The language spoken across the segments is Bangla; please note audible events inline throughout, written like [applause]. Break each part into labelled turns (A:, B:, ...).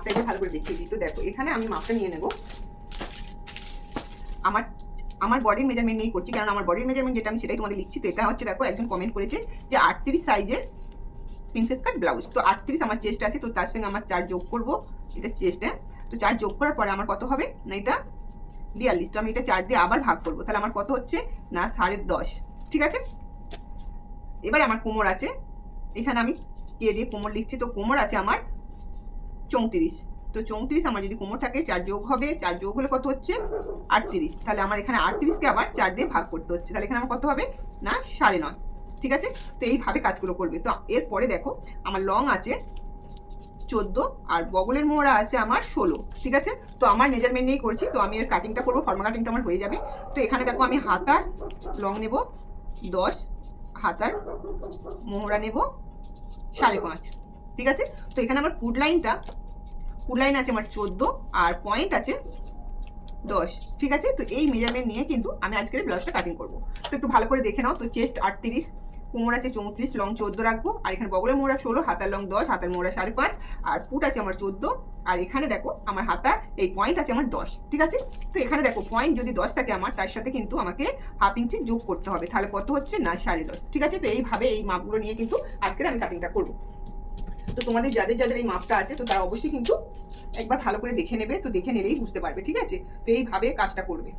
A: মাপটা একটু ভালো করে দেখিয়ে দিই। তো দেখো, এখানে আমি মাপটা নিয়ে নেব। আমার আমার বডির মেজারমেন্ট নিয়েই করছি কারণ আমার বডির মেজারমেন্ট যেটা আমি সেটাই তোমাদের লিখছি। তো এটা হচ্ছে, দেখো, একজন কমেন্ট করেছে যে আটত্রিশ সাইজের প্রিন্সেস কাট ব্লাউজ তো আটত্রিশ আমার চেস্ট আছে, তো তার সঙ্গে আমার চার যোগ করব। এটা চেস্টে তো চার যোগ করার পরে আমার কত হবে? না, এটা বিয়াল্লিশ। তো আমি এটা চার দিয়ে আবার ভাগ করব। তাহলে আমার কত হচ্ছে? না, সাড়ে দশ। ঠিক আছে? এবার আমার কোমর আছে। এখানে আমি কে দিয়ে কোমর লিখছি? তো কোমর আছে আমার চৌত্রিশ। তো চৌত্রিশ আমার যদি কোমর থাকে, চার যোগ হবে, চার যোগ হলে কত হচ্ছে? আটত্রিশ। তাহলে আমার এখানে আটত্রিশকে আবার চার দিয়ে ভাগ করতে হচ্ছে। তাহলে এখানে আমার কত হবে? না, সাড়ে নয়। ঠিক আছে? তো এইভাবে কাজগুলো করবে। তো এরপরে দেখো, আমার লং আছে চোদ্দ আর বগলের মোড়া আছে আমার ষোলো। ঠিক আছে? তো আমার মেজারমেন্ট নিয়েই করছি। তো আমি এর কাটিংটা করব ফর্মা কাটিংটা আমার হয়ে যাবে। তো এখানে দেখো আমি হাতার লং নেব দশ হাতার মোহরা নেব সাড়ে পাঁচ। ঠিক আছে? তো এখানে আমার ফুড লাইনটা ফুড লাইন আছে আমার চোদ্দ আর পয়েন্ট আছে দশ। ঠিক আছে? তো এই মেজারমেন্ট নিয়ে কিন্তু আমি আজকের ব্লাউজটা কাটিং করব। তো একটু ভালো করে দেখে নাও। তো চেস্ট আটত্রিশ, কোমর আছে চৌত্রিশ লং চোদ্দ রাখব। আর এখানে বগলের মোড়া ষোলো, হাতার লং দশ, হাতার মোড়া সাড়ে পাঁচ, আর ফুট আছে আমার চোদ্দ। আর এখানে দেখো আমার হাতা এই পয়েন্ট আছে আমার দশ। ঠিক আছে? তো এখানে দেখো পয়েন্ট যদি দশ থাকে আমার, তার সাথে কিন্তু আমাকে হাফ ইঞ্চি যোগ করতে হবে। তাহলে কত হচ্ছে? না, সাড়ে দশ। ঠিক আছে? তো এইভাবে এই মাপগুলো নিয়ে কিন্তু আজকের আমি কাটিংটা করব। তো তোমাদের যাদের যাদের এই মাপটা আছে, তো তারা অবশ্যই কিন্তু একবার ভালো করে দেখে নেবে, তো দেখে নিলেই বুঝতে পারবে, ঠিক আছে? তো এইভাবে কাজটা করবে।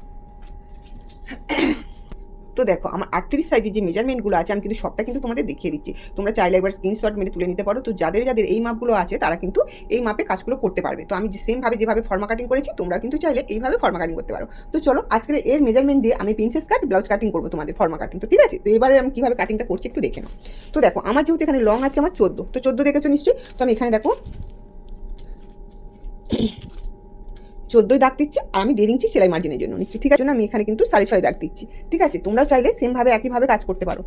A: তো দেখো, আমার আটত্রিশ সাইজের যে মেজারমেন্টগুলো আছে, আমি কিন্তু সবটা কিন্তু তোমাদের দেখিয়ে দিচ্ছি। তোমরা চাইলে একবার স্ক্রিনশট মেরে তুলে নিতে পারো। তো যাদের যাদের এই মাপগুলো আছে, তারা কিন্তু এই মাপে কাজগুলো করতে পারবে। তো আমি সেমভাবে যেভাবে ফর্মা কাটিং করেছি, তোমরা কিন্তু চাইলে এইভাবে ফর্মা কাটিং করতে পারো। তো চলো, আজকের এর মেজারমেন্ট দিয়ে আমি প্রিন্সেস কাট ব্লাউজ কাটিং করব তোমাদের ফর্মা কাটিং তো ঠিক আছে? তো এবারে আমি কীভাবে কাটিংটা করছি একটু দেখে নাও। তো দেখো, আমার যেহেতু এখানে লং আছে, আমার চোদ্দ। তো চোদ্দ দেখেছ নিশ্চয়ই? তো আমি এখানে দেখো চোদ্দোই দাগ দিচ্ছি আর আমি দেড় ইঞ্চি সেলাই মার্জিনের জন্য। নিচ্ছি ঠিক আছে? আমি এখানে কিন্তু সাড়ে ছয় দাগ দিচ্ছি। ঠিক আছে? তোমরা চাইলে সেমভাবে একইভাবে কাজ করতে পারো।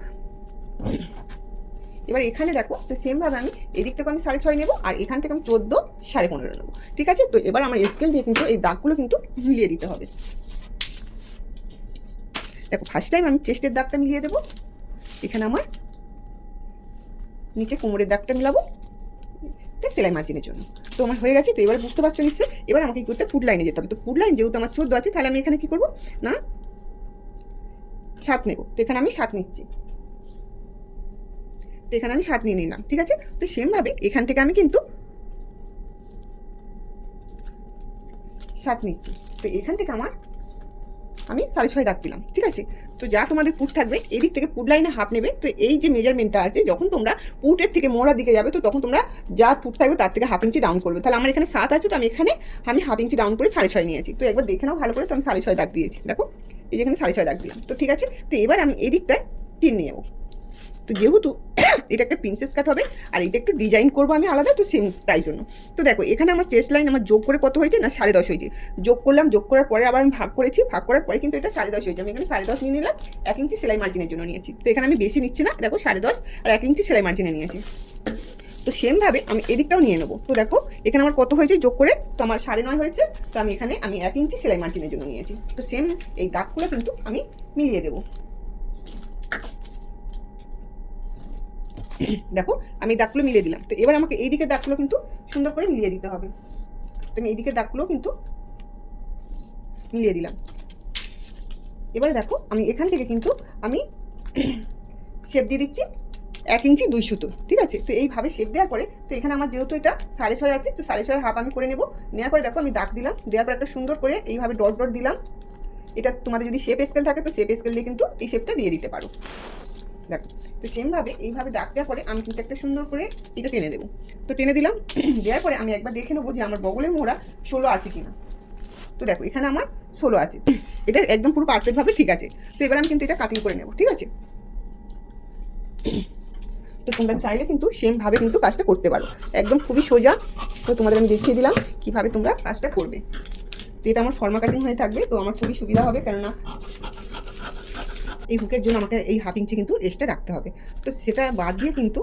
A: এবার এখানে দেখো, তো সেমভাবে আমি এদিক থেকে আমি সাড়ে ছয় নেব আর এখান থেকে আমি চোদ্দ, সাড়ে পনেরো নেব। ঠিক আছে? তো এবার আমার স্কেল দিয়ে কিন্তু এই দাগগুলো কিন্তু মিলিয়ে দিতে হবে। দেখো ফার্স্ট টাইম আমি চেস্টের দাগটা মিলিয়ে দেবো। এখানে আমার নিচে কোমরের দাগটা মিলাবো। সেলাই মার্জিনের জন্য। তো আমার হয়ে গেছে, তো এবার বুঝতে পারছ নিশ্চয় এবার আমাকে কি করতে ফুড লাইনে যেতে হবে। তো ফুড লাইন যেহেতু আমার চোদ্দ আছে, তাহলে আমি এখানে কি করব? না সাত নেব। তো এখানে আমি সাত নিচ্ছি। তো এখানে আমি সাত নিয়ে নিলাম, ঠিক আছে? তো সেমভাবে এখান থেকে আমি কিন্তু সাত নিচ্ছি। তো এখান থেকে আমার আমি সাড়ে ছয় দাগ পেলাম ঠিক আছে? তো যা তোমাদের পুট থাকবে এদিক থেকে পুট লাইনে হাফ নেবে। তো এই যে মেজারমেন্টটা আছে, যখন তোমরা পুটের থেকে মোড়ার দিকে যাবে, তো তখন তোমরা যা পুট থাকবে তার থেকে হাফ ইঞ্চি ডাউন করবে। তাহলে আমার এখানে সাত আছে, তো আমি এখানে আমি হাফ ইঞ্চি ডাউন করে সাড়ে ছয় নিয়েছি। তো একবার দেখে নাও ভালো করে, তো আমি সাড়ে ছয় দাগ দিয়েছি। দেখো, এই যেখানে সাড়ে ছয় দাগ দিলাম। তো ঠিক আছে? তো এবার আমি এদিকটায় দিকটায় তিন নিয়ে যাব তো যেহেতু এটা একটা প্রিন্সেস কাট হবে, আর এটা একটু ডিজাইন করব আমি আলাদা, তো সেম তাই জন্য। তো দেখো, এখানে আমার চেস্ট লাইন আমার যোগ করে কত হয়েছে না, সাড়ে দশ হয়েছে। যোগ করলাম, যোগ করার পরে আবার আমি ভাগ করেছি, ভাগ করার পরে কিন্তু এটা সাড়ে দশ হয়েছে। আমি এখানে সাড়ে দশ নিয়ে নিলাম, এক ইঞ্চি সেলাই মার্জিনের জন্য নিয়েছি। তো এখানে আমি বেশি নিচ্ছি না, দেখো সাড়ে দশ আর এক ইঞ্চি সেলাই মার্জিনে নিয়েছি। তো সেমভাবে আমি এদিকটাও নিয়ে নেব। তো দেখো, এখানে আমার কত হয়েছে যোগ করে? তো আমার সাড়ে নয় হয়েছে, তো আমি এখানে আমি এক ইঞ্চি সেলাই মার্জিনের জন্য নিয়েছি। তো সেম এই দাগগুলো কিন্তু আমি মিলিয়ে দেবো। দেখো, আমি দাগগুলো মিলিয়ে দিলাম। তো এবার আমাকে এই দিকের দাগগুলো কিন্তু সুন্দর করে মিলিয়ে দিতে হবে। তো আমি এই দিকের দাগগুলো কিন্তু মিলিয়ে দিলাম। এবারে দেখো, আমি এখান থেকে কিন্তু আমি [coughs] শেপ দিয়ে দিচ্ছি এক ইঞ্চি দুই সুতো, ঠিক আছে? তো এইভাবে শেপ দেওয়ার পরে, তো এখানে আমার যেহেতু এটা সাড়ে ছয় আছে, তো সাড়ে ছয় হাফ আমি করে নেব। নেওয়ার পরে দেখো, আমি দাগ দিলাম। দেওয়ার পর একটা সুন্দর করে এইভাবে ডট ডট দিলাম। এটা তোমাদের যদি শেপ স্কেল থাকে, তো শেপ স্কেল দিয়ে কিন্তু এই শেপটা দিয়ে দিতে পারো। দেখো, তো সেমভাবে এইভাবে দাগ দেওয়ার পরে আমি কিন্তু একটা সুন্দর করে এটা টেনে দেবো। তো টেনে দিলাম, [clears throat] দেওয়ার পরে আমি একবার দেখে নেব যে আমার বগলের মোড়া ষোলো আছে কিনা। তো দেখো, এখানে আমার ষোলো আছে। [clears throat] এটা একদম পুরো পারফেক্টভাবে ঠিক আছে। তো এবার আমি কিন্তু এটা কাটিং করে নেব, ঠিক আছে? [clears throat] তো তোমরা চাইলে কিন্তু সেমভাবে কিন্তু কাজটা করতে পারো। একদম খুবই সোজা। তো তোমাদের আমি দেখিয়ে দিলাম কীভাবে তোমরা কাজটা করবে। তো এটা আমার ফর্মা কাটিং হয়ে থাকবে, তো আমার খুবই সুবিধা হবে। কেননা এই হুকের জন্য আমাকে এই হাফ ইঞ্চি কিন্তু এক্সট্রা রাখতে হবে। তো সেটা বাদ দিয়ে কিন্তু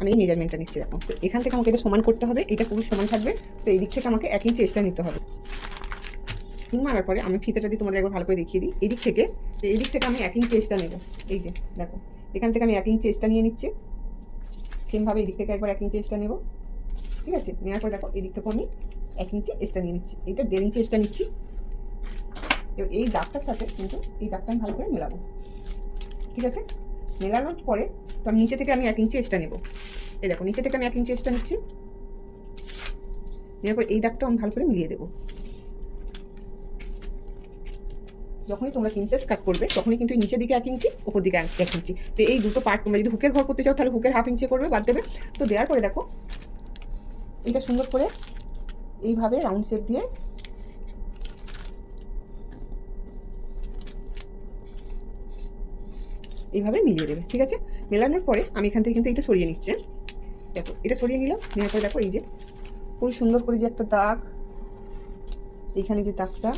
A: আমি এই মেজারমেন্টটা নিচ্ছি দেখো। তো এখান থেকে আমাকে এটা সমান করতে হবে, এটা পুরো সমান থাকবে। তো এই দিক থেকে আমাকে এক ইঞ্চি এক্সট্রা নিতে হবে। পিন মারার পরে আমি ফিতেটা দিয়ে তোমাদের একবার ভালো করে দেখিয়ে দিই। এদিক থেকে তো এই দিক থেকে আমি এক ইঞ্চি এক্সট্রা নেব। এই যে, দেখো। এখান থেকে আমি এক ইঞ্চি এক্সট্রা নিয়ে নিচ্ছি। সেমভাবে এদিক থেকে একবার এক ইঞ্চি এক্সট্রা নেব। ঠিক আছে? নেওয়ার পর দেখো, এদিক থেকেও আমি এক ইঞ্চি এক্সট্রা নিয়ে নিচ্ছি। এটা দেড় ইঞ্চি এক্সট্রা নিচ্ছি। এবার এই দাগটার সাথে কিন্তু এই দাগটা আমি ভালো করে মেলাবো। ঠিক আছে? মেলানোর পরে তো আমি নিচে থেকে আমি এক ইঞ্চি এক্সট্রা নেব। এই দেখো, নিচে থেকে আমি এক ইঞ্চি এক্সট্রা নিচ্ছি। নেওয়ার পর এই দাগটা আমি ভালো করে মিলিয়ে দেবো। যখনই তোমরা প্রিন্সেস কাট করবে, তখনই কিন্তু নিচের দিকে এক ইঞ্চি, ওপর দিকে এক ইঞ্চি। তো এই দুটো পার্ট তোমরা যদি হুকের ঘর করতে চাও, তাহলে হুকের হাফ ইঞ্চি করবে, বাদ দেবে। তো দেওয়ার পরে দেখো এটা সুন্দর করে এইভাবে রাউন্ড শেপ দিয়ে এইভাবে মিলিয়ে দেবে, ঠিক আছে? মেলানোর পরে আমি এখান থেকে কিন্তু এটা সরিয়ে নিচ্ছে দেখো, এটা সরিয়ে নিলাম, নেওয়ার পরে দেখো এই যে খুব সুন্দর করে যে একটা দাগ, এইখানে যে দাগটা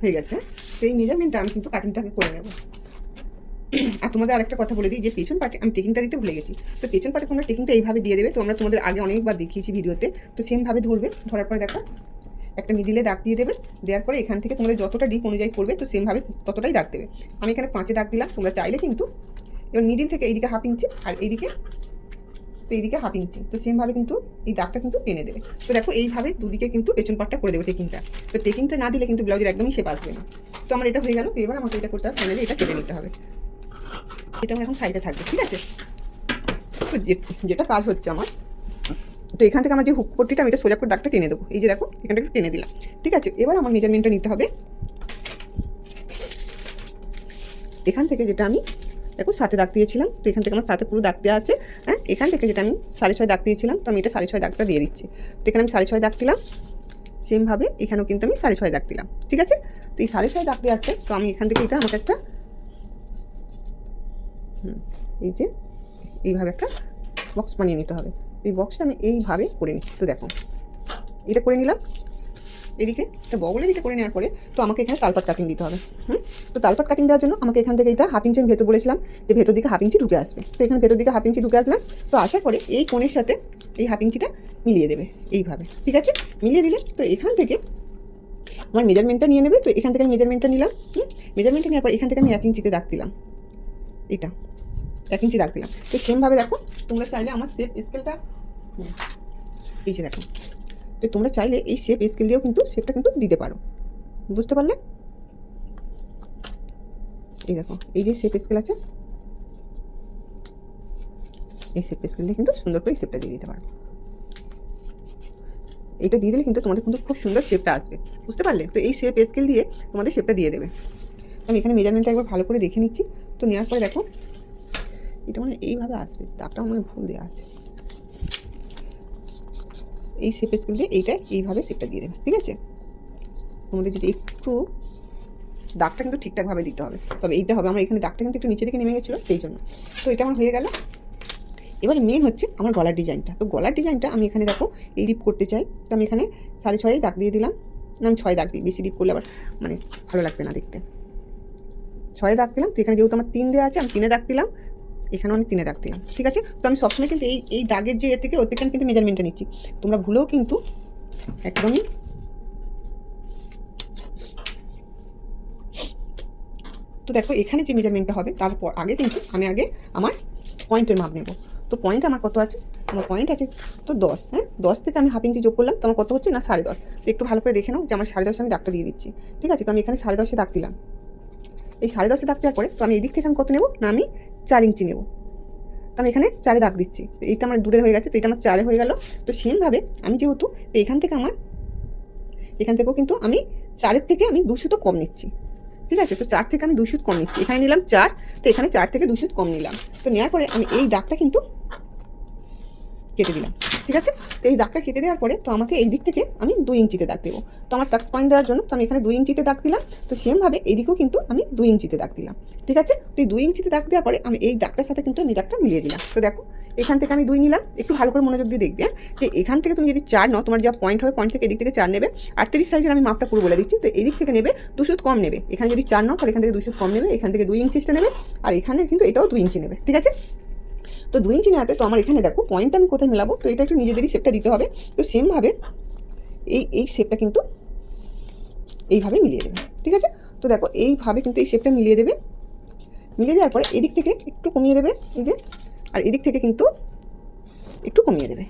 A: হয়ে গেছে, সেই মেজারমেন্টটা আমি কিন্তু কাটিংটাকে করে নেব। আর তোমাদের আরেকটা কথা বলে দিই যে পেছন পাটে আমি টেকিংটা দিতে ভুলে গেছি। তো পেছন পাটে তোমরা টেকিংটা এইভাবে দিয়ে দেবে, তো আমরা তোমাদের আগে অনেকবার দেখিয়েছি ভিডিওতে তো সেমভাবে ধরবে, ধরার পরে দেখো একটা মিডিলে দাগ দিয়ে দেবে। দেওয়ার পরে এখান থেকে তোমরা যতটা ডিপ অনুযায়ী করবে, তো সেমভাবে ততটাই দাগ দেবে। আমি এখানে পাঁচে দাগ দিলাম, তোমরা চাইলে কিন্তু এবার মিডিল থেকে এইদিকে হাফ ইঞ্চি আর এইদিকে, তো এইদিকে হাফ ইঞ্চি তো সেমভাবে কিন্তু এই দাগটা কিন্তু টেনে দেবে। তো দেখো এইভাবে দুদিকে কিন্তু পেছন পাটটা করে দেবে টেকিংটা তো টেকিংটা না দিলে কিন্তু ব্লাউজের একদমই শেপ আসবে না। তো আমার এটা হয়ে গেল, তো এবার আমাকে এটা করতে হবে ফাইনালি এটা কেটে নিতে হবে। এটা আমার এখন সাইডে থাকবে, ঠিক আছে? তো যেটা কাজ হচ্ছে আমার তো এখান থেকে আমার যে হুক পট্টিটা আমি এটা সোজা করে দাগটা টেনে দেবো। এই যে দেখো এখানটা একটু টেনে দিলাম। ঠিক আছে এবার আমার মেজারমেন্টটা নিতে হবে। এখান থেকে যেটা আমি দেখো সাথে দাগ দিয়েছিলাম। তো এখান থেকে আমার সাথে পুরো দাগ দেওয়া আছে। হ্যাঁ এখান থেকে যেটা আমি সাড়ে ছয় দাগ দিয়েছিলাম তো আমি এটা সাড়ে ছয় দাগটা দিয়ে দিচ্ছি। তো এখানে আমি সাড়ে ছয় দাগ দিলাম। সেমভাবে এখানেও কিন্তু আমি সাড়ে ছয় দাগ দিলাম। ঠিক আছে? তো এই সাড়ে ছয় দাগ দেওয়ার পর তো আমি এখান থেকে এটা আমাকে একটা হুম, এই যে এইভাবে একটা বক্স বানিয়ে নিতে হবে। এই বক্সটা আমি এইভাবে করে নিচ্ছি। তো দেখো, এটা করে নিলাম। এদিকে তো বগলের দিকে করে নেওয়ার পরে তো আমাকে এখানে তালপাট কাটিং দিতে হবে। হুম? তো তালপাট কাটিং দেওয়ার জন্য আমাকে এখান থেকে এটা হাফ ইঞ্চি ভেতর বলেছিলাম যে ভেতর দিকে হাফ ইঞ্চি ঢুকে আসবে। তো এখানে ভেতর দিকে হাফ ইঞ্চি ঢুকে আসলাম। তো আসার পরে এই কোণের সাথে এই হাফ ইঞ্চিটা মিলিয়ে দেবে এইভাবে। ঠিক আছে? মিলিয়ে দিলে তো এখান থেকে আমার মেজারমেন্টটা নিয়ে নেবে। তো এখান থেকে আমি মেজারমেন্টটা নিলাম। হুম? মেজারমেন্টটা নেওয়ার পর এখান থেকে আমি এক ইঞ্চিতে দাগ দিলাম। এটা, এক ইঞ্চি দাগ দিলাম। তো সেমভাবে দেখো, তোমরা চাইলে আমার শেপ স্কেলটা এই যে দেখো। তো তোমরা চাইলে এই শেপ স্কেল দিয়েও কিন্তু শেপটা কিন্তু দিতে পারো। বুঝতে পারলে? এই দেখো, এই যে শেপ স্কেল আছে, এই শেপ স্কেল দিয়ে কিন্তু সুন্দর করে শেপটা দিয়ে দিতে পারো। এটা দিয়ে দিলে কিন্তু তোমাদের কিন্তু খুব সুন্দর শেপটা আসবে। বুঝতে পারলে? তো এই শেপ স্কেল দিয়ে তোমাদের শেপটা দিয়ে দেবে। আমি এখানে মেজারমেন্টটা একবার ভালো করে দেখে নিচ্ছি। তো নেওয়ার পরে দেখো, এটা মানে এইভাবে আসবে। দাগটা মানে ভুল দেওয়া আছে। এই শেপের স্কেল দিয়ে এইটা এইভাবে শেপটা দিয়ে দেবে, ঠিক আছে? তোমাদের যদি একটু দাগটা কিন্তু ঠিকঠাকভাবে দিতে হবে। তবে এইটা হবে, আমার এখানে দাগটা কিন্তু একটু নিচে দিকে নেমে গেছিল, সেই জন্য। তো এটা আমার হয়ে গেল। এবার মেন হচ্ছে আমার গলার ডিজাইনটা। তো গলার ডিজাইনটা আমি এখানে দেখো, এই ডিপ করতে চাই। তো আমি এখানে সাড়ে ছয়ে দাগ দিয়ে দিলাম। না, আমি ছয় দাগ দিই, বেশি ডিপ করলে আবার মানে ভালো লাগবে না দেখতে। ছয়ে দাগ দিলাম, তো এখানে যেহেতু আমার তিন দেওয়া আছে, আমি তিনে দাগ দিলাম। এখানেও আমি তিনে দাগ দিলাম ঠিক আছে? তো আমি সবসময় কিন্তু এই এই দাগের যে এর থেকে ওর থেকে আমি কিন্তু মেজারমেন্টটা নিচ্ছি। তোমরা ভুলেও কিন্তু একদমই তো দেখো, এখানে যে মেজারমেন্টটা হবে তারপর আগে কিন্তু আমি আগে আমার পয়েন্টের মাপ নেব। তো পয়েন্ট আমার কত আছে? আমার পয়েন্ট আছে তো দশ হ্যাঁ? দশ থেকে আমি হাফ ইঞ্চি যোগ করলাম, তো আমার কত হচ্ছে? না, সাড়ে দশ। তো একটু ভালো করে দেখে নাও যে আমার সাড়ে দশে আমি দাগটা দিয়ে দিচ্ছি, ঠিক আছে? তো আমি এখানে সাড়ে দশে দাগ দিলাম। এই সাড়ে দশে দাগ দেওয়ার পরে তো আমি এদিক থেকে আমি কত নেব? না, আমি চার ইঞ্চি নেব। তো আমি এখানে চারে দাগ দিচ্ছি। তো এইটা আমার দূরে হয়ে গেছে, তো এটা আমার চারে হয়ে গেল। তো সেমভাবে আমি যেহেতু তো এখান থেকে আমার, এখান থেকেও কিন্তু আমি চারের থেকে আমি দুশো তো কম নিচ্ছি। ঠিক আছে? তো চার থেকে আমি দুশো কম নিচ্ছি। এখানে নিলাম চার, তো এখানে চার থেকে দুশো কম নিলাম। তো নেওয়ার পরে আমি এই দাগটা কিন্তু কেটে দিলাম। ঠিক আছে? তো এই দাগটা কেটে দেওয়ার পরে তো আমাকে এই দিক থেকে আমি দুই ইঞ্চিতে দাগ দেবো। তো আমার টাক্স পয়েন্ট দেওয়ার জন্য তো আমি এখানে দুই ইঞ্চিতে দাগ দিলাম। তো সেমভাবে এইদিকেও কিন্তু আমি দুই ইঞ্চিতে দাগ দিলাম। ঠিক আছে? তো এই দুই ইঞ্চিতে দাগ দেওয়ার পরে আমি এই দাগটার সাথে কিন্তু আমি দাগটা মিলিয়ে দিলাম। তো দেখো, এখান থেকে আমি দুই নিলাম। একটু ভালো করে মনোযোগ দিয়ে দেখবে হ্যাঁ? যে এখান থেকে তুমি যদি চার নাও, তোমার যা পয়েন্ট হবে পয়েন্ট থেকে এদিক থেকে চার নেবে। আটত্রিশ সাইজের আমি মাপটা পুরো বলে দিচ্ছি। তো এদিক থেকে নেবে দুশো কম নেবে। এখানে যদি চার নাও, তাহলে এখান থেকে দুশো কম নেবে। এখান থেকে দুই ইঞ্চিটা নেবে। আর এখানে কিন্তু এটাও দুই ইঞ্চি নেবে। ঠিক আছে? তো দুই ইঞ্চি নেওয়াতে তো আমার এখানে দেখো পয়েন্টটা আমি কোথায় মেলাবো? তো এটা একটু নিজেদেরই শেপটা দিতে হবে। তো সেমভাবে এই এই শেপটা কিন্তু এইভাবে মিলিয়ে দেবে, ঠিক আছে? তো দেখো, এইভাবে কিন্তু এই শেপটা মিলিয়ে দেবে। মিলিয়ে দেওয়ার পরে এদিক থেকে একটু কমিয়ে দেবে, এই যে, আর এদিক থেকে কিন্তু একটু কমিয়ে দেবে।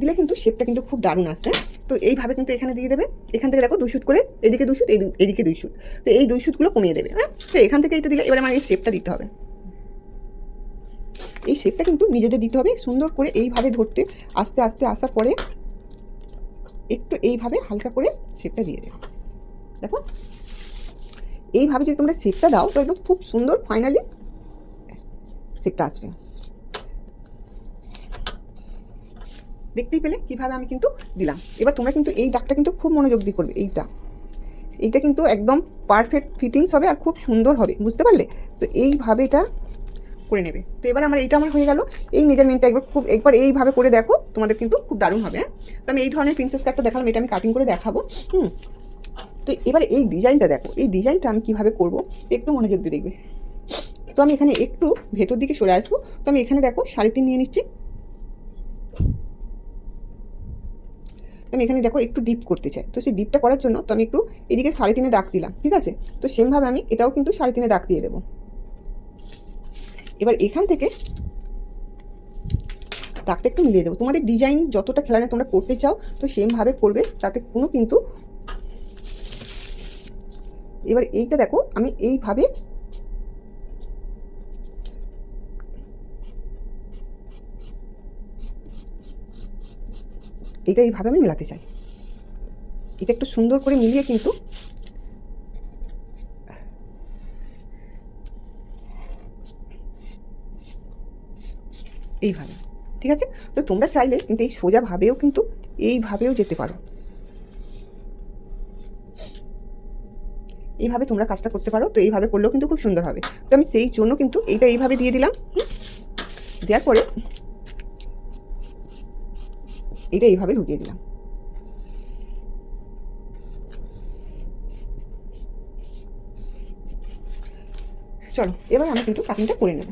A: দিলে কিন্তু শেপটা কিন্তু খুব দারুণ আসবে। তো এইভাবে কিন্তু এখানে দিয়ে দেবে। এখান থেকে দেখো, দুই শুট করে, এদিকে দুই এই এদিকে দুই শুট তো এই দুই শুটগুলো কমিয়ে দেবে হ্যাঁ? তো এখান থেকে এইটা দিলে এবার আমার এই শেপটা দিতে হবে। এই শেপটা কিন্তু নিজেদের দিতে হবে, সুন্দর করে এইভাবে ধরতে, আস্তে আস্তে আসার পরে একটু এইভাবে হালকা করে শেপটা দিয়ে দেবে। দেখো, এইভাবে যদি তোমরা শেপটা দাও, তো একদম খুব সুন্দর ফাইনালি শেপটা আসবে। দেখতেই পেলে কীভাবে আমি কিন্তু দিলাম। এবার তোমরা কিন্তু এই দাগটা কিন্তু খুব মনোযোগ দিয়ে করবে, এইটা। এইটা কিন্তু একদম পারফেক্ট ফিটিংস হবে আর খুব সুন্দর হবে, বুঝতে পারলে? তো এইভাবে এটা করে নেবে। তো এবার আমার এইটা আমার হয়ে গেল। এই মেজারমেন্টটা একবার খুব একবার এইভাবে করে দেখো, তোমাদের কিন্তু খুব দারুণ হবে হ্যাঁ? তো আমি এই ধরনের প্রিন্সেস কাটটা দেখালাম, এটা আমি কাটিং করে দেখাবো, হুম? তো এবার এই ডিজাইনটা দেখো, এই ডিজাইনটা আমি কীভাবে করব, একটু মনোযোগ দিয়ে দেখবে। তো আমি এখানে একটু ভেতর দিকে সরে আসব, তো আমি এখানে দেখো সাড়ে তিন নিয়ে নিচ্ছি। তো আমি এখানে দেখো একটু ডিপ করতে চাই। তো সেই ডিপটা করার জন্য তো আমি একটু এদিকে সাড়ে তিনে দাগ দিলাম, ঠিক আছে? তো সেমভাবে আমি এটাও কিন্তু সাড়ে তিনে দাগ দিয়ে দেবো। এবার এখান থেকে দাগটা একটু মিলিয়ে দেবো। তোমাদের ডিজাইন যতটা খেলানে তোমরা করতে চাও, তো সেমভাবে করবে, তাতে কোনো কিন্তু এবার এইটা দেখো, আমি এইভাবে এটা এইভাবে আমি মেলাতে চাই। এটা একটু সুন্দর করে মিলিয়ে কিন্তু এইভাবে, ঠিক আছে? তো তোমরা চাইলে কিন্তু এই সোজাভাবেও কিন্তু এইভাবেও যেতে পারো। এইভাবে তোমরা কাজটা করতে পারো, তো এইভাবে করলেও কিন্তু খুব সুন্দর হবে। তো আমি সেই জন্য কিন্তু এইটা এইভাবে দিয়ে দিলাম দেওয়ার পরে এটা এইভাবে ঢুকিয়ে দিলাম। চলো, এবার আমি কিন্তু কাটিংটা করে নেব।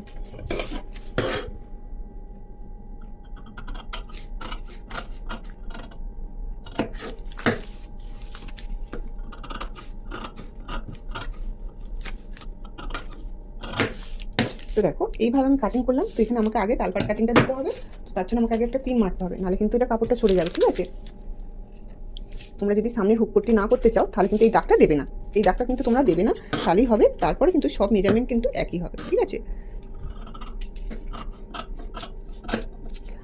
A: তো দেখো, এইভাবে আমি কাটিং করলাম। তো এখানে আমাকে আগে তালপাট কাটিংটা দিতে হবে। তো তার জন্য আমাকে আগে একটা পিন মারতে হবে। নাহলে কিন্তু এটা কাপড়টা সরে যাবে, ঠিক আছে? তোমরা যদি সামনের হুক পট্টি না করতে চাও, তাহলে কিন্তু এই দাগটা দেবে না। এই দাগটা কিন্তু তোমরা দেবে না, তাহলেই হবে। তারপরে কিন্তু সব মেজারমেন্ট কিন্তু একই হবে, ঠিক আছে?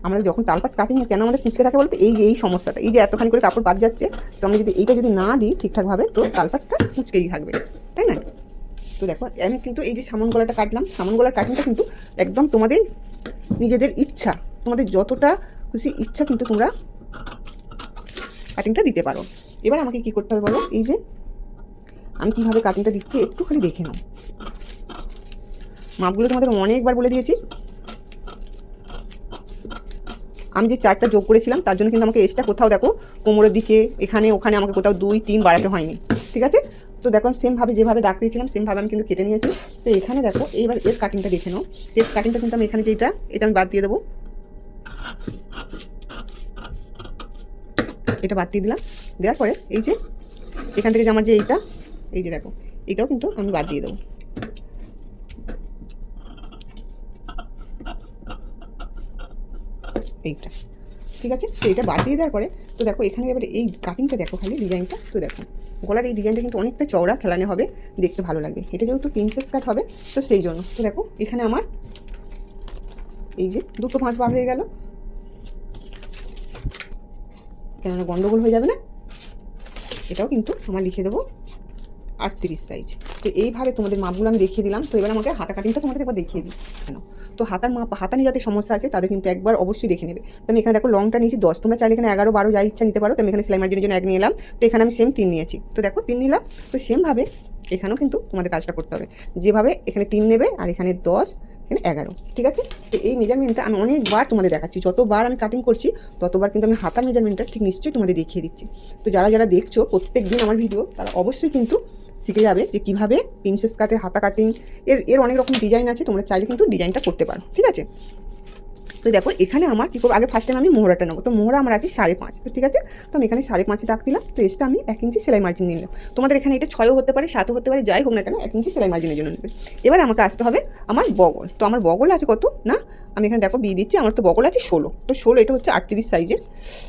A: আমরা যখন তালপাট কাটিং কেন আমাদের কুচকে থাকে বলতে? এই যে, এই সমস্যাটা। এই যে এতখানি করে কাপড় বাদ যাচ্ছে, তো আমরা যদি এইটা যদি না দিই ঠিকঠাকভাবে, তো তালপাটটা কুচকেই থাকবে, তাই না? তো দেখো, আমি কিন্তু এই যে সামন গলাটা কাটলাম, সামন গলার কাটিংটা কিন্তু একদম তোমাদের নিজেদের ইচ্ছা, তোমাদের যতটা খুশি ইচ্ছা কিন্তু তোমরা কাটিংটা দিতে পারো। এবার আমাকে কি করতে হবে বলো? এই যে, আমি কীভাবে কাটিংটা দিচ্ছি একটুখানি দেখে নাও। মাপগুলো তোমাদের অনেকবার বলে দিয়েছি। আমি যে চারটা যোগ করেছিলাম, তার জন্য কিন্তু আমাকে এক্সট্রা কোথাও দেখো, কোমরের দিকে, এখানে, ওখানে আমাকে কোথাও দুই, তিন বাড়াতে হয়নি, ঠিক আছে? তো দেখো সেমভাবে যেভাবে দাগ দিয়েছিলাম সেমভাবে আমি কিন্তু কেটে নিয়েছি। তো এখানে দেখো, এইবার এর কাটিংটা দেখে নাও। এর কাটিংটা কিন্তু আমি এখানে যেটা এটা আমি বাদ দিয়ে দেবো। এটা বাদ দিয়ে দিলাম। দেওয়ার পরে এই যে, এখান থেকে যে আমার যে এইটা, এই যে দেখো, এটাও কিন্তু আমি বাদ দিয়ে দেবো। এইটা, ঠিক আছে? তো এটা বাদ দিয়ে দেওয়ার পরে, তো দেখো, এখানে এবারে এই কাটিংটা দেখো খালি ডিজাইনটা তো দেখো। গলার এই ডিজাইনটা কিন্তু অনেকটা চওড়া খেলানো হবে, দেখতে ভালো লাগবে। এটা যেহেতু প্রিন্সেস কাট হবে, তো সেই জন্য। তো দেখো, এখানে আমার এই যে দুটো পাঁচ বার হয়ে গেল। কেননা গন্ডগোল হয়ে যাবে না? এটাও কিন্তু আমার লিখে দেবো আটত্রিশ সাইজ তো এইভাবে তোমাদের মাপগুলো আমি দেখিয়ে দিলাম। তো এবার আমাকে হাতা কাটিংটা তোমাদের একবার দেখিয়ে দিই। কেন? তো হাতার মাপ হাতা নিয়ে যাতে সমস্যা আছে, তাদের কিন্তু একবার অবশ্যই দেখে নেবে। তো আমি এখানে দেখো লংটা নিয়েছি দশ। তোমরা চাইলে এখানে এগারো, বারো যা ইচ্ছা নিতে পারো। তো আমি এখানে সেলাই মার্জিনের জন্য এক নিয়ে এলাম। তো এখানে আমি সেম তিন নিয়েছি। তো দেখো তিন নিলাম। তো সেমভাবে এখানেও কিন্তু তোমাদের কাজটা করতে হবে। যেভাবে এখানে তিন নেবে আর এখানে দশ, এখানে এগারো। ঠিক আছে? তো এই মেজারমেন্টটা আমি অনেকবার তোমাদের দেখাচ্ছি। যতবার আমি কাটিং করছি, ততবার কিন্তু আমি হাতার মেজারমেন্টটা ঠিক নিশ্চয়ই তোমাদের দেখিয়ে দিচ্ছি। তো যারা যারা দেখছ প্রত্যেক দিন আমার ভিডিও তারা অবশ্যই কিন্তু শিখে যাবে যে কীভাবে প্রিন্সেস কাটের হাতা কাটিং এর এর অনেক রকম ডিজাইন আছে, তোমরা চাইলে কিন্তু ডিজাইনটা করতে পারো, ঠিক আছে? তো দেখো, এখানে আমার কী করব? আগে ফার্স্ট টাইম আমি মোহরাটা নেব। তো মোহরা আমার আছে সাড়ে পাঁচ, তো ঠিক আছে? তো আমি এখানে সাড়ে পাঁচে দাগ দিলাম, তো এসটা আমি এক ইঞ্চি সেলাই মার্জিন নিলাম। তোমাদের এখানে এটা ছয়ও হতে পারে, সাতও হতে পারে, যাই হোক না কেন, এক ইঞ্চি সেলাই মার্জিনের জন্য নেবে। এবার আমাকে আসতে হবে আমার বগল। তো আমার বগল আছে কত? না আমি এখানে দেখো বিয়ে দিচ্ছি, আমার তো বগল আছে ষোলো। তো ষোলো, এটা হচ্ছে আটত্রিশ সাইজের।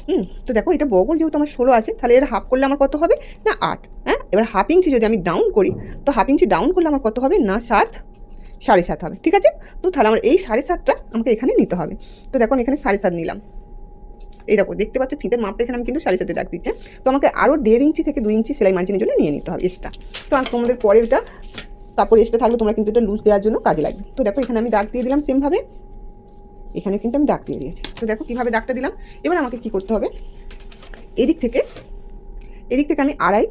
A: হুম, তো দেখো এটা বগল যেহেতু আমার ষোলো আছে, তাহলে এর হাফ করলে আমার কত হবে? না, আট। হ্যাঁ এবার হাফ ইঞ্চি যদি আমি ডাউন করি, তো হাফ ইঞ্চি ডাউন করলে আমার কত হবে? না, সাত, সাড়ে সাত হবে, ঠিক আছে? তো তাহলে আমার এই সাড়ে সাতটা আমাকে এখানে নিতে হবে। তো দেখো আমি এখানে সাড়ে সাত নিলাম। এই দেখো, দেখতে পাচ্ছ ফিতের মাপটা এখানে আমি কিন্তু সাড়ে সাথে দাগ দিচ্ছে। তো আমাকে আরও দেড় ইঞ্চি থেকে দুই ইঞ্চি সেলাই মার্জিনের জন্য নিয়ে নিতে হবে এক্সট্রা তো আমি তোমাদের পরে ওটা কাপড় এক্সট্রা থাকলে তোমরা কিন্তু এটা লুজ দেওয়ার জন্য কাজে লাগবে। তো দেখো এখানে আমি দাগ দিয়ে দিলাম সেমভাবে এখানে কিন্তু আমি দাগ দিয়ে দিয়েছি। তো দেখো কীভাবে দাগটা দিলাম? এবার আমাকে কি করতে হবে? এদিক থেকে এদিক থেকে আমি আড়াই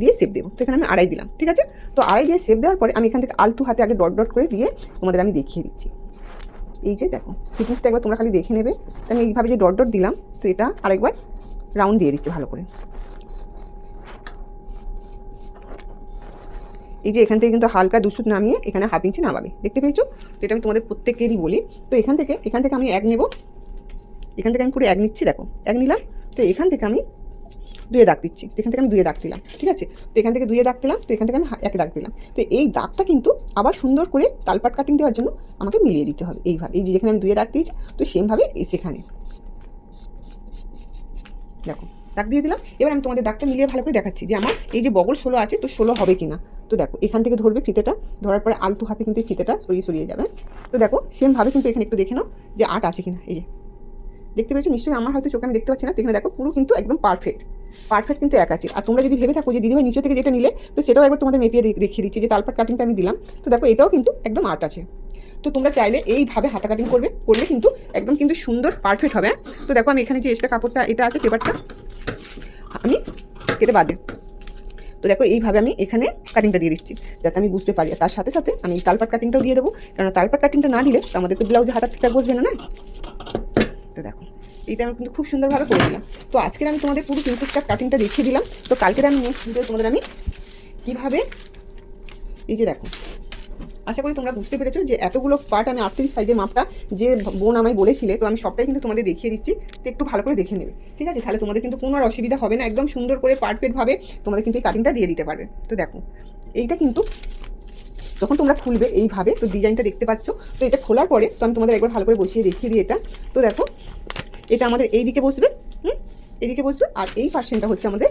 A: দিয়ে সেপ দেবো। তো এখানে আমি আড়াই দিলাম, ঠিক আছে? তো আড়াই দিয়ে সেপ দেওয়ার পরে আমি এখান থেকে আলতু হাতে আগে ডট ডট করে দিয়ে তোমাদের আমি দেখিয়ে দিচ্ছি। এই যে দেখো ফিটনেসটা একবার তোমরা খালি দেখে নেবে। তো আমি এইভাবে যে ডট ডট দিলাম, তো এটা আরেকবার রাউন্ড দিয়ে দিচ্ছি ভালো করে। এই যে এখান থেকে কিন্তু হালকা দুশুট নামিয়ে এখানে হাফ ইঞ্চি নামাবে। দেখতে পেয়েছ? তো এটা আমি তোমাদের প্রত্যেকেরই বলি। তো এখান থেকে এখান থেকে আমি এক নেব। এখান থেকে আমি পুরো এক নিচ্ছি, দেখো। এক নিলাম। তো এখান থেকে আমি দুয়ে দাগ দিচ্ছি। এখান থেকে আমি দুয়ে দাগ দিলাম, ঠিক আছে? তো এখান থেকে দুয়ে দাগ দিলাম, তো এখান থেকে আমি এক দাগ দিলাম। তো এই দাগটা কিন্তু আবার সুন্দর করে তালপাট কাটিং দেওয়ার জন্য আমাকে মিলিয়ে দিতে হবে এইভাবে। এই যে যেখানে আমি দুয়ে দাগ দিয়েছি, তো সেমভাবে এই সেখানে। দেখো, দাগ দিয়ে দিলাম। এবার আমি তোমাদের দাগটা মিলিয়ে ভালো করে দেখাচ্ছি যে আমার এই যে বগল ষোলো আছে, তো ষোলো হবে কি না তো দেখো, এখান থেকে ধরবে ফিতেটা, ধরার পরে আলতু হাতে কিন্তু এই ফিতেটা সরিয়ে সরিয়ে যাবে। তো দেখো সেমভাবে কিন্তু এখানে একটু দেখে নাও যে আট আছে কিনা, এই যে। দেখতে পেয়েছ? নিশ্চয়ই আমার হয়তো চোখে আমি দেখতে পাচ্ছি না। তো এখানে দেখো, পুরো কিন্তু একদম পারফেক্ট পারফেক্ট কিন্তু এক আছে। আর তোমরা যদি ভেবে থাকো যে দিদিভাই নিচে থেকে যেটা নিলে, তো সেটাও একবার তোমাদের মেপিয়ে দেখিয়ে দিচ্ছি যে তালপাট কাটিংটা আমি দিলাম। তো দেখো, এটাও কিন্তু একদম আর্ট আছে। তো তোমরা চাইলে এইভাবে হাতা কাটিং করবে, করলে কিন্তু একদম কিন্তু সুন্দর পারফেক্ট হবে? তো দেখো, আমি এখানে যে এক্সট্রা কাপড়টা, এটা আছে পেপারটা আমি কেটে বাদে তো দেখো, এইভাবে আমি এখানে কাটিংটা দিয়ে দিচ্ছি, যাতে আমি বুঝতে পারি। আর তার সাথে সাথে আমি তালপাট কাটিংটাও দিয়ে দেবো কারণ তালপাট কাটিংটা না দিলে তো আমাদের তো ব্লাউজে হাতার ঠিকঠাক বসবে না না? তো দেখো, এইটা আমি কিন্তু খুব সুন্দরভাবে করে দিলাম। তো আজকের আমি তোমাদের পুরো প্রিন্সেস কাট কাটিংটা দেখিয়ে দিলাম। তো কালকের আমি নেক্সট ভিডিও তোমাদের আমি কীভাবে এই যে দেখো আশা করি তোমরা বুঝতে পেরেছ যে এতগুলো পার্ট আমি আটত্রিশ সাইজের মাপটা যে বোন আমায় বলেছিলে, তো আমি সবটাই কিন্তু তোমাদের দেখিয়ে দিচ্ছি, তো একটু ভালো করে দেখে নেবে। ঠিক আছে? তাহলে তোমাদের কিন্তু কোনো আর অসুবিধা হবে না, একদম সুন্দর করে পারফেক্টভাবে তোমাদের কিন্তু এই কাটিংটা দিয়ে দিতে পারবে। তো দেখো, এইটা কিন্তু যখন তোমরা খুলবে এইভাবে, তো ডিজাইনটা দেখতে পাচ্ছ, তো এটা খোলার পরে তো আমি তোমাদের একবার ভালো করে বসিয়ে দেখিয়ে দিই এটা। তো দেখো, এটা আমাদের এই দিকে বসবে, হুম? এইদিকে বসবে, আর এই পার্সেন্টটা হচ্ছে আমাদের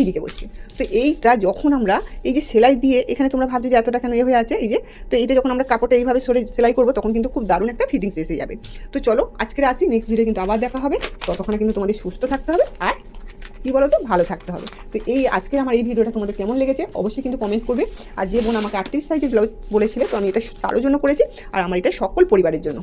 A: এইদিকে বসবে তো এইটা যখন আমরা এই যে সেলাই দিয়ে এখানে তোমরা ভাবছ যে এতটা কেন ইয়ে হয়ে আছে, এই যে, তো এইটা যখন আমরা কাপড়টা এইভাবে সরে সেলাই করব, তখন কিন্তু খুব দারুণ একটা ফিটিংস এসে যাবে। তো চলো আজকে আসি নেক্সট ভিডিও কিন্তু আবার দেখা হবে। ততক্ষণে কিন্তু তোমাদের সুস্থ থাকতে হবে আর কী বলো তো ভালো থাকতে হবে। তো এই আজকের আমার এই ভিডিওটা তোমাদের কেমন লেগেছে অবশ্যই কিন্তু কমেন্ট করবে। আর যে বোন আমাকে আটত্রিশ সাইজের ব্লাউজ বলেছিলে, তো আমি এটা তারও জন্য করেছি। আর আমার এটা সকল পরিবারের জন্য।